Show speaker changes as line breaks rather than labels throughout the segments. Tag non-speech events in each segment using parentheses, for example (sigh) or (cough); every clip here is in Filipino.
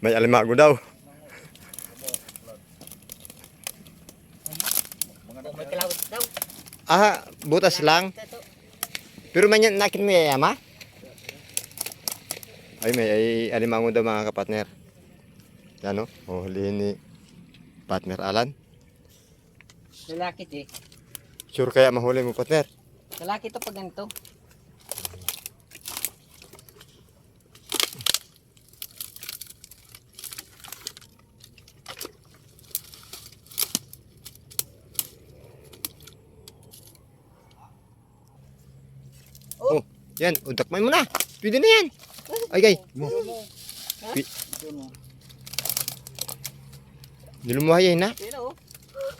May alimago daw.
May.
Ah, butas lang. Pero man yan, nakin mo yayama? Ay, may ay, alimango daw mga kapatner. Yan o, oh, hulihin ni partner Alan.
Lalaki eh.
Sure kaya mahuli mo partner?
Lalaki to pag ganito.
Oh, yan, udakman mo na. Pwede na yan. Ay, gay. Pi- Nilumuhay yan na.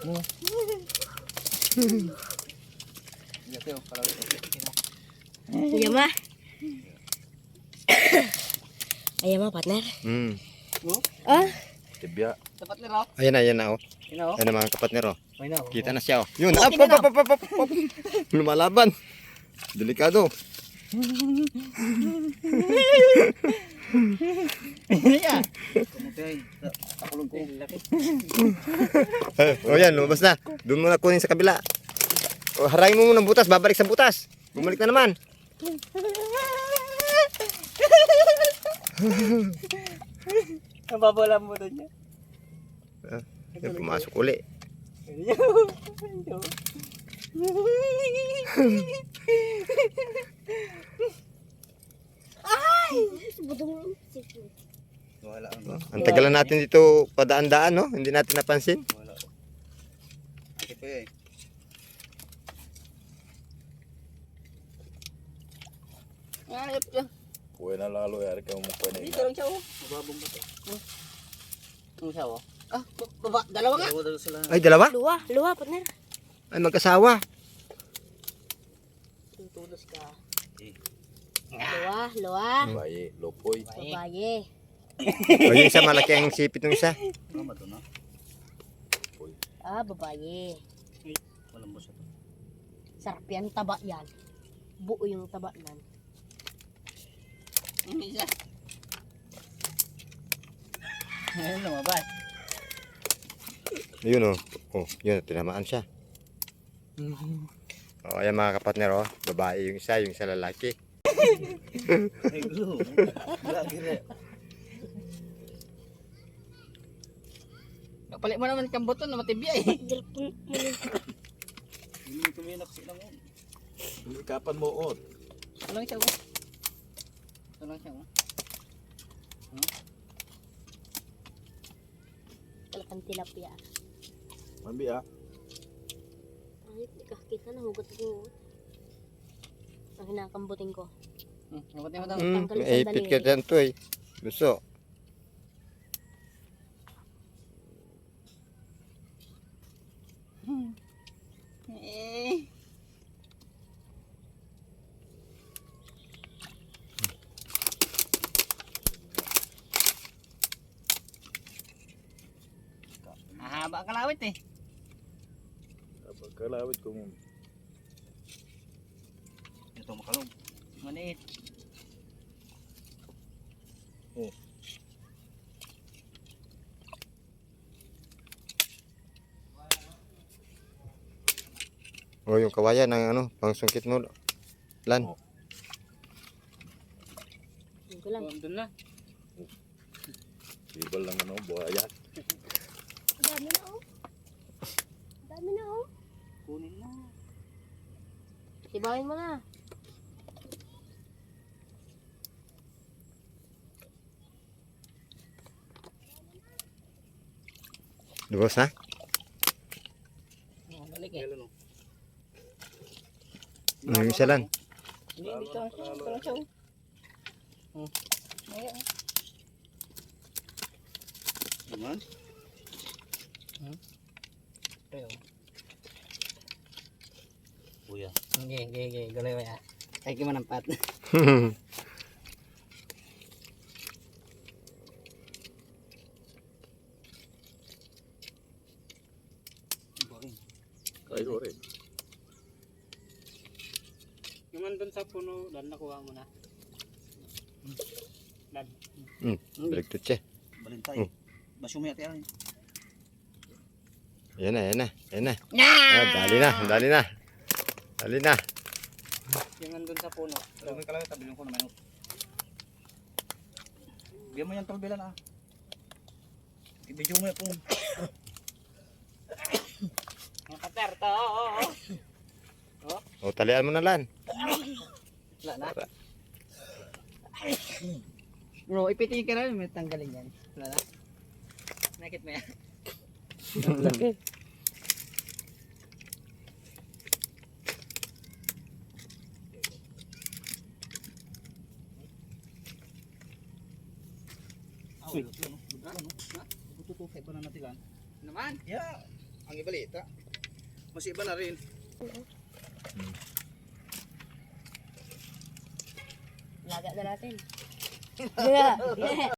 Oh.
Yama. Ayama, partner.
Hmm.
Ah,
Tibya.
Dapat nila.
Ayan na, ayan na. Oh. Ayan na mga kapatner. Oh.
May na.
Kita na siya. Oh. Yun. Up, up, up, up, up, up, up. Lumalaban. Delikado.
Iya.
Oh yan, lumabas na. Doon mo na kunin sa kabila. O, harayin mo muna ng butas, babalik sa butas. Bumalik na naman.
Nababala mo doon niya.
Yan, pumasok uli.
Wala ang
Ang tagalan natin dito padaan-daan, no? Hindi natin napansin.
wala. Ito pa eh.
Ayop siya.
Kuha na lalo yari ka mo kuha na
Dito lang siya oh. Mababong ba ito? Ano siya oh? Ah, baba. Dalawa nga.
Dalawa sila.
Ay, dalawa?
luwa, luwa, partner.
Ay, magkasawa.
Tutulos ka.
Luwa, luwa.
Bayi, lopoy.
Babaye.
O, yung isa malaki ang sipit ng isa.
Ano ba ito na?
Ah, babaye.
Walang boss ito.
Sarap yan, taba yan. Buo yung taba yan.
Hindi siya. Ngayon lumabas.
Yun, oh. Oh, yun, tinamaan siya. O, ayan mga kapatner, oh. Babae yung isa, yung isa lalaki. (laughs)
Kapalit mo naman kang buto na matibya eh.
Hindi mo tuminak sila mo. Hindi kapan mo ot.
Ito lang siya oh. Ito lang siya oh.
Talagang tilapia.
Mambi ah.
Ay, di ka kita na hugot ko. Ang hinakambutin ko.
Hmm, kapatid mo daw.
Hmm,
Tanggal sa
may ipit ka dyan to, eh. Gusto.
Eh. Mahaba kalawit eh.
Kalawit ko mo. Ito makalong.
Maliit.
O, yung kawayan ng ano, pangsungkit mo. Lan.
Yun ko lang.
Doon na.
Ibal lang ano, buhaya.
Dami na oh. Dami na oh.
Kunin mo.
Tibawin mo na.
Lubos na?
Oh, balik eh.
Ano yung isa lan?
Hindi, dito lang. Dito lang siya. oh. Hmm. Ayan. oh.
Naman?
Ayo.
Kuya.
Sige, sige, sige. Gulay mo ya. Kaya kimanampat.
Kayo rin.
Naman doon sa puno, dan nakuha mo na. Dan.
Hmm, baligtad siya.
Balintay.
Oh.
Basyo mo yata yan.
Yan na, yan na, yan na. Ah, dali na, dali na. Dali na.
Yung nandun sa puno. Pero may kalawit, tabi ko naman. Bigyan mo yan talbilan ah. Ibidyo mo yan po. Ang kater to.
O, talian mo na lan.
Wala na. Bro, ipitingin ka na may tanggalin yan. Wala na. Nakit mo yan.
Laki.
No? Wala, no? Na? Tututupay ba na natin lan? Naman? Yeah. Ang ibalita. Mas iba na rin.
Laga na natin. (laughs) Yeah.